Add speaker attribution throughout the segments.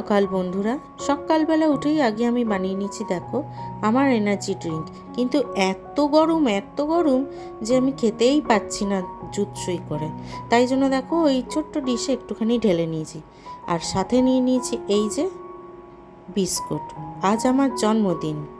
Speaker 1: সকাল বন্ধুরা। সকালবেলা উঠেই আগে আমি বানিয়ে নিচ্ছি, দেখো, আমার এনার্জি ড্রিঙ্ক কিন্তু এত গরম এত গরম যে আমি খেতেই পাচ্ছি না জুৎসই করে। তাই জন্য দেখো, ওই ছোট্ট ডিশে একটুখানি ঢেলে নিয়েছি। আর সাথে নিয়ে নিয়েছি এই যে, বিস্কুট। আজ আমার জন্মদিন।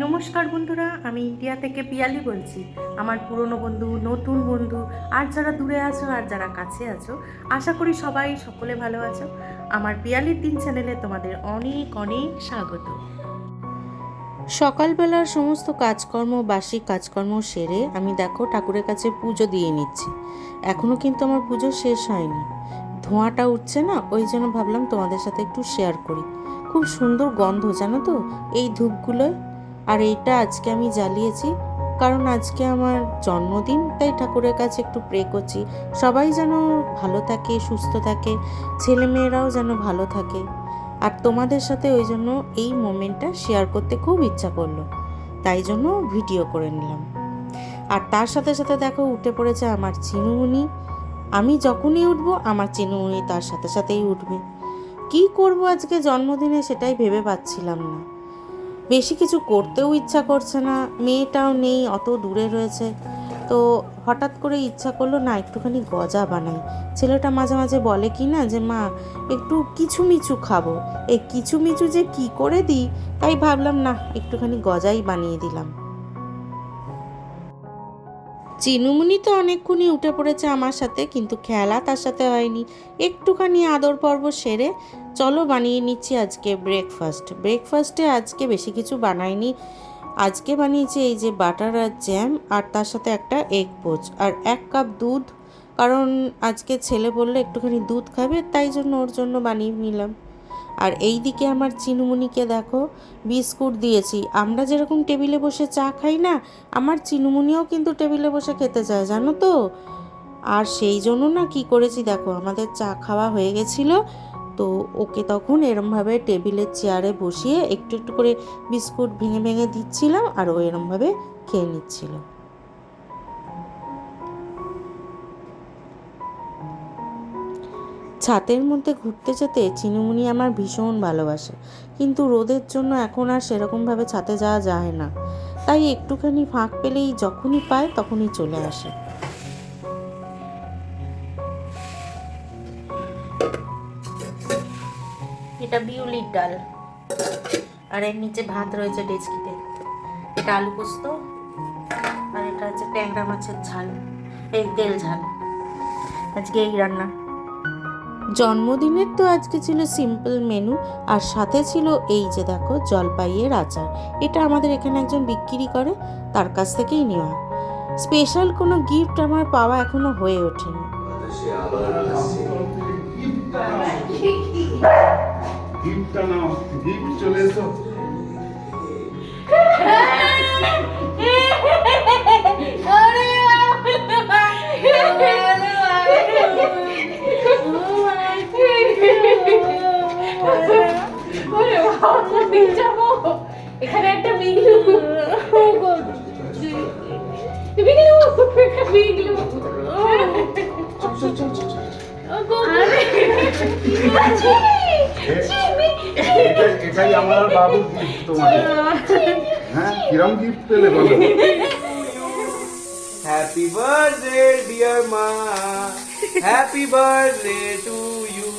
Speaker 2: নমস্কার বন্ধুরা, আমি ইন্ডিয়া থেকে পিয়ালি বলছি। আমার পুরনো বন্ধু, নতুন বন্ধু, আর যারা দূরে আছো, আর যারা কাছে আছো, আশা করি সবাই সকলে ভালো আছো। আমার পিয়ালির দিন চ্যানেলে তোমাদের অনেক অনেক স্বাগত।
Speaker 1: সকালবেলার সমস্ত কাজকর্ম বাসি কাজকর্ম সেরে আমি দেখো ঠাকুরের কাছে পুজো দিয়ে নিচ্ছি। এখনও কিন্তু আমার পুজো শেষ হয়নি। ধোঁয়াটা উঠছে না, ওই জন্য ভাবলাম তোমাদের সাথে একটু শেয়ার করি। খুব সুন্দর গন্ধ, জানো তো? এই ধূপগুলোয় আর এইটা আজকে আমি জ্বালিয়েছি, কারণ আজকে আমার জন্মদিন, তাই ঠাকুরের কাছে একটু প্রে করছি। সবাই যেন ভালো থাকে, সুস্থ থাকে, ছেলেমেয়েরাও যেন ভালো থাকে। আর তোমাদের সাথে ওই জন্য এই মোমেন্টটা শেয়ার করতে খুব ইচ্ছা করল। তাই জন্য ভিডিও করে নিলাম। আর তার সাথে সাথে দেখো উঠে পড়েছে আমার চিনুমুনি আমি যখনই উঠবো, আমার চিনুমুনি তার সাথে সাথেই উঠবে। কি করব আজকে জন্মদিনে সেটাই ভেবে পাচ্ছিলাম না। বেশি কিছু করতেও ইচ্ছা করছে না, মেয়েটাও নেই, অত দূরে রয়েছে। তো হঠাৎ করে ইচ্ছা করল, না, একটুখানি গজা বানাই। ছেলেটা মাঝে মাঝে বলে কি না, যে, মা, একটু কিছু মিচু খাব। এই কিছু মিচু যে কি করে দিই, তাই ভাবলাম, না, একটুখানি গজাই বানিয়ে দিলাম। চিনুমুনি তো অনেকক্ষণই উঠে পড়েছে আমার সাথে, কিন্তু খেলা তার সাথে হয়নি। একটুখানি আদর পর্ব সেরে চলো বানিয়ে নিচ্ছি আজকে ব্রেকফাস্ট ব্রেকফাস্টে আজকে বেশি কিছু বানাইনি। আজকে বানিয়েছি এই যে বাটার আর জ্যাম আর তার সাথে একটা এগ পোচ। আর এক কাপ দুধ, কারণ আজকে ছেলে বললে একটুখানি দুধ খাবে, তাই জন্য ওর জন্য বানিয়ে নিলাম। আর এই দিকে আমার চিনুমুনিকে দেখো, বিস্কুট দিয়েছি। আমরা যেরকম টেবিলে বসে চা খাই না, আমার চিনুমুনিও কিন্তু টেবিলে বসে খেতে চায়, জানো তো? আর সেই জন্য না কি করেছি দেখো, আমাদের চা খাওয়া হয়ে গেছিল। তো ওকে তখন এরমভাবে টেবিলের চেয়ারে বসিয়ে একটু একটু করে বিস্কুট ভেঙে ভেঙে দিচ্ছিলাম আর ও এরমভাবে খেয়ে নিচ্ছিল। ছাতের মধ্যে ঘুরতে যেতে চিনুমুনি আমার ভীষণ ভালোবাসে, কিন্তু রোদের জন্য এখন আর সেরকমভাবে ছাতে যাওয়া যায় না। তাই একটুখানি ফাঁক পেলেই যখনই পায় তখনই চলে আসে।
Speaker 2: বিউলির ডাল। আর এর নিচে ভাত রয়েছে ডেচকিতে। এটা আলু পোস্ত আর এটা হচ্ছে ট্যাংরা মাছের ঝাল এই তেল ঝাল। আজকে এই রান্না।
Speaker 1: জন্মদিনের তো আজকে ছিল সিম্পল মেনু আর সাথে ছিল এই যে দেখো জলপাইয়ের আচার। এটা আমাদের এখানে একজন বিক্রি করে তার কাছ থেকেই নেওয়া। স্পেশাল কোনো গিফট আমার পাওয়া এখনও হয়ে ওঠেনি।
Speaker 3: গিফটটা নাও গিফট চলে এসো।
Speaker 4: এখানে একটা বিগলু বিগলু বিগলু
Speaker 3: এটা- এটাই আমার বাবু গিফট তোমাকে হ্যাঁ কিরম গিফট পেলে বলো
Speaker 5: Happy birthday, dear Ma. Happy birthday to you.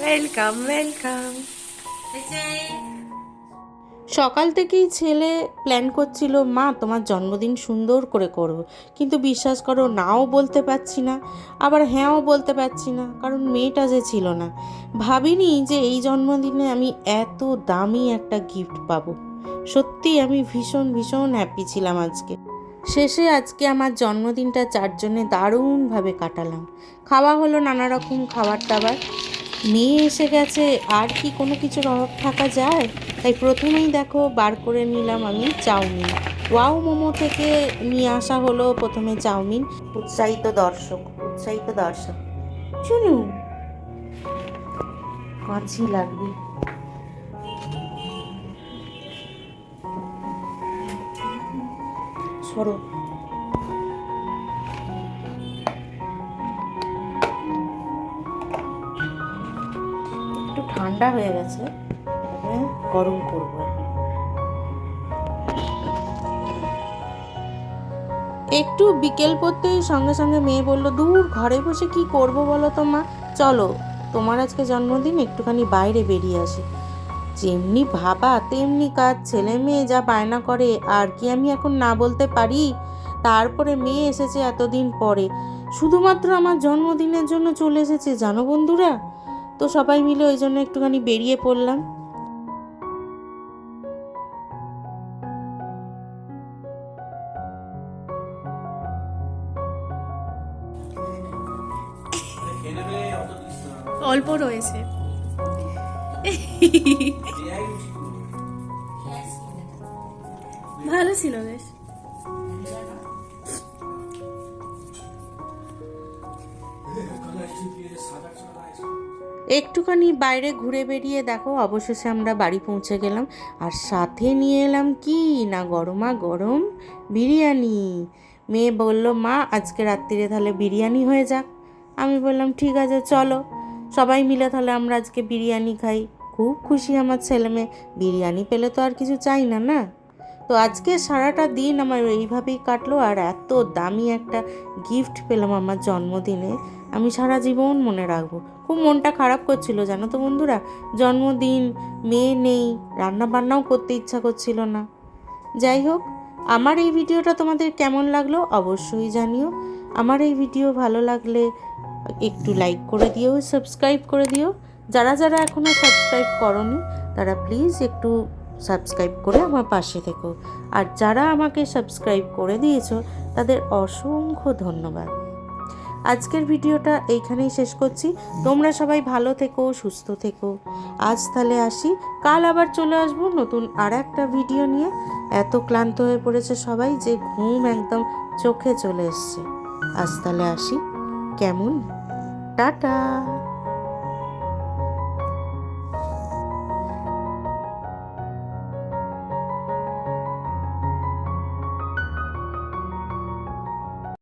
Speaker 2: Welcome welcome
Speaker 1: সকাল থেকেই ছেলে প্ল্যান করছিল, মা, তোমার জন্মদিন সুন্দর করে করব কিন্তু বিশ্বাস করো, নাও বলতে পারছি না, আবার হ্যাঁও বলতে পারছি না, কারণ মেয়েটা যে ছিল না। ভাবিনি যে এই জন্মদিনে আমি এত দামি একটা গিফট পাবো। সত্যি আমি ভীষণ ভীষণ হ্যাপি ছিলাম আজকে। শেষে আজকে আমার জন্মদিনটা চারজনে দারুণভাবে কাটালাম। খাওয়া হলো নানা রকম খাবার দাবার মেয়ে এসে গেছে আর কি কোনো কিছুর অভাব থাকা যায়? তাই প্রথমেই দেখো বার করে নিলাম আমি চাউমিন। ওয়াও মোমো থেকে নিয়ে আসা হলো প্রথমে চাউমিন। উৎসাহিত দর্শক উৎসাহিত দর্শক। শুনু কাছি লাগবে। সরব ঠান্ডা হয়ে গেছে গরম করব। একটু বিকেল পড়তেই সঙ্গে সঙ্গে মেয়ে বলল, দূর, ঘরে বসে কি করব বলো তো মা? চলো, তোমার আজকে জন্মদিন, একটুখানি বাইরে বেরিয়ে আসি। যেমনি ভাবা, তেমনি কাজ, ছেলে মেয়ে যা বায়না করে, আর কি আমি এখন না বলতে পারি? তারপরে মেয়ে এসেছে এতদিন পরে, শুধুমাত্র আমার জন্মদিনের জন্য চলে এসেছে, জানো বন্ধুরা? তো সবাই মিলে ওই জন্য একটুখানি বেরিয়ে পড়লাম।
Speaker 4: অল্প রয়েছে। ভালো ছিল বেশ।
Speaker 1: একটুখানি বাইরে ঘুরে বেরিয়ে দেখো, অবশেষে আমরা বাড়ি পৌঁছে গেলাম। আর সাথে নিয়ে এলাম কি? না গরমা গরম? বিরিয়ানি। মেয়ে বলল, মা, আজকে রাত্রিরে তাহলে বিরিয়ানি হয়ে যাক। আমি বললাম, ঠিক আছে, চলো। সবাই মিলে তাহলে আমরা আজকে বিরিয়ানি খাই। খুব খুশি আমার ছেলে মেয়ে বিরিয়ানি পেলে তো আর কিছু চাই না না? তো আজকে সারাটা দিন আমার এইভাবেই কাটলো আর এত দামি একটা গিফট পেলাম আমার জন্মদিনে। আমি সারা জীবন মনে রাখব। খুব মনটা খারাপ করছিল, জানো তো বন্ধুরা? জন্মদিন, মেয়ে নেই রান্না বান্নাও করতে ইচ্ছা করছিল না। যাই হোক, আমার এই ভিডিওটা তোমাদের কেমন লাগল অবশ্যই জানিও। আমার এই ভিডিও ভালো লাগলে একটু লাইক করে দিও সাবস্ক্রাইব করে দিও। যারা যারা এখনও সাবস্ক্রাইব করনি, তারা প্লিজ একটু সাবস্ক্রাইব করে আমার পাশে থেকো। আর যারা আমাকে সাবস্ক্রাইব করে দিয়েছ, তাদের অসংখ্য ধন্যবাদ। আজকের ভিডিওটা এইখানেই শেষ করছি। তোমরা সবাই ভালো থেকো, সুস্থ থেকো। আজ তাহলে আসি। কাল আবার চলে আসব নতুন আর একটা ভিডিও নিয়ে। এত ক্লান্ত হয়ে পড়েছে সবাই যে ঘুম একদম চোখে চলে এসছে। আজ তাহলে আসি। কেমন? টাটা!